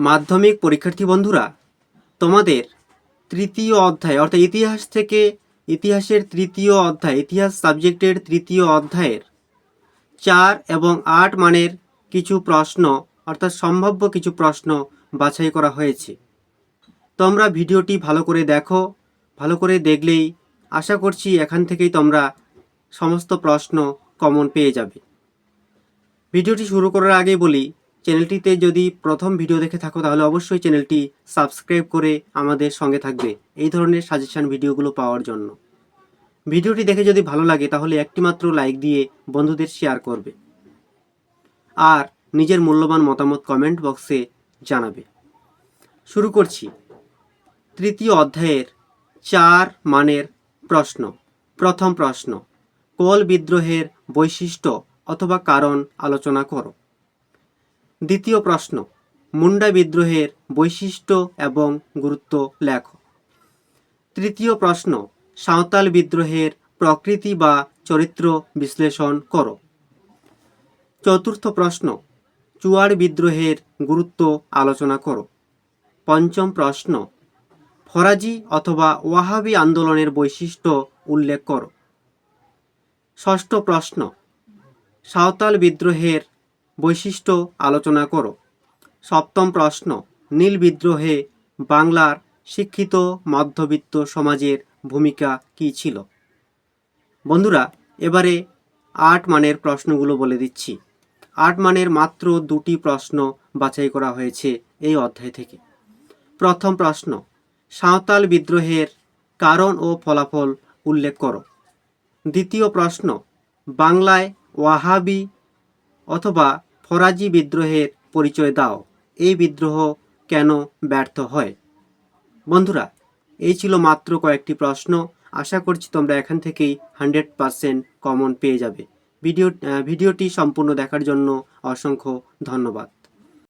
মাধ্যমিক পরীক্ষার্থী বন্ধুরা, তোমাদের তৃতীয় অধ্যায়, অর্থাৎ ইতিহাস থেকে ইতিহাসের তৃতীয় অধ্যায়, ইতিহাস সাবজেক্টের তৃতীয় অধ্যায়ের চার এবং আট মানের কিছু প্রশ্ন, অর্থাৎ সম্ভাব্য কিছু প্রশ্ন বাছাই করা হয়েছে। তোমরা ভিডিওটি ভালো করে দেখো, ভালো করে দেখলেই আশা করছি এখান থেকেই তোমরা সমস্ত প্রশ্ন কমন পেয়ে যাবে। ভিডিওটি শুরু করার আগে বলি চ্যানেলটিতে যদি প্রথম ভিডিও দেখে থাকো, তাহলে অবশ্যই চ্যানেলটি সাবস্ক্রাইব করে আমাদের সঙ্গে থাকবে এই ধরনের সাজেশান ভিডিওগুলো পাওয়ার জন্য। ভিডিওটি দেখে যদি ভালো লাগে, তাহলে একটিমাত্র লাইক দিয়ে বন্ধুদের শেয়ার করবে আর নিজের মূল্যবান মতামত কমেন্ট বক্সে জানাবে। শুরু করছি। তৃতীয় অধ্যায়ের চার মানের প্রশ্ন। প্রথম প্রশ্ন, কোল বিদ্রোহের বৈশিষ্ট্য অথবা কারণ আলোচনা করো। দ্বিতীয় প্রশ্ন, মুন্ডা বিদ্রোহের বৈশিষ্ট্য এবং গুরুত্ব লেখো। তৃতীয় প্রশ্ন, সাঁওতাল বিদ্রোহের প্রকৃতি বা চরিত্র বিশ্লেষণ করো। চতুর্থ প্রশ্ন, চুয়াড় বিদ্রোহের গুরুত্ব আলোচনা করো। পঞ্চম প্রশ্ন, ফরাজি অথবা ওয়াহাবি আন্দোলনের বৈশিষ্ট্য উল্লেখ করো। ষষ্ঠ প্রশ্ন, সাঁওতাল বিদ্রোহের বৈশিষ্ট্য আলোচনা করো। সপ্তম প্রশ্ন, নীল বিদ্রোহে বাংলার শিক্ষিত মধ্যবিত্ত সমাজের ভূমিকা কী ছিল? বন্ধুরা, এবারে আট মানের প্রশ্নগুলো বলে দিচ্ছি। আট মানের মাত্র দুটি প্রশ্ন বাছাই করা হয়েছে এই অধ্যায় থেকে। প্রথম প্রশ্ন, সাঁওতাল বিদ্রোহের কারণ ও ফলাফল উল্লেখ করো। দ্বিতীয় প্রশ্ন, বাংলায় ওয়াহাবি অথবা ফরাজি বিদ্রোহের পরিচয় দাও। এই বিদ্রোহ কেন ব্যর্থ হয়? বন্ধুরা, এই ছিল মাত্র কয়েকটি প্রশ্ন। আশা করছি তোমরা এখান থেকেই হান্ড্রেড পারসেন্ট কমন পেয়ে যাবে। ভিডিও ভিডিওটি সম্পূর্ণ দেখার জন্য অসংখ্য ধন্যবাদ।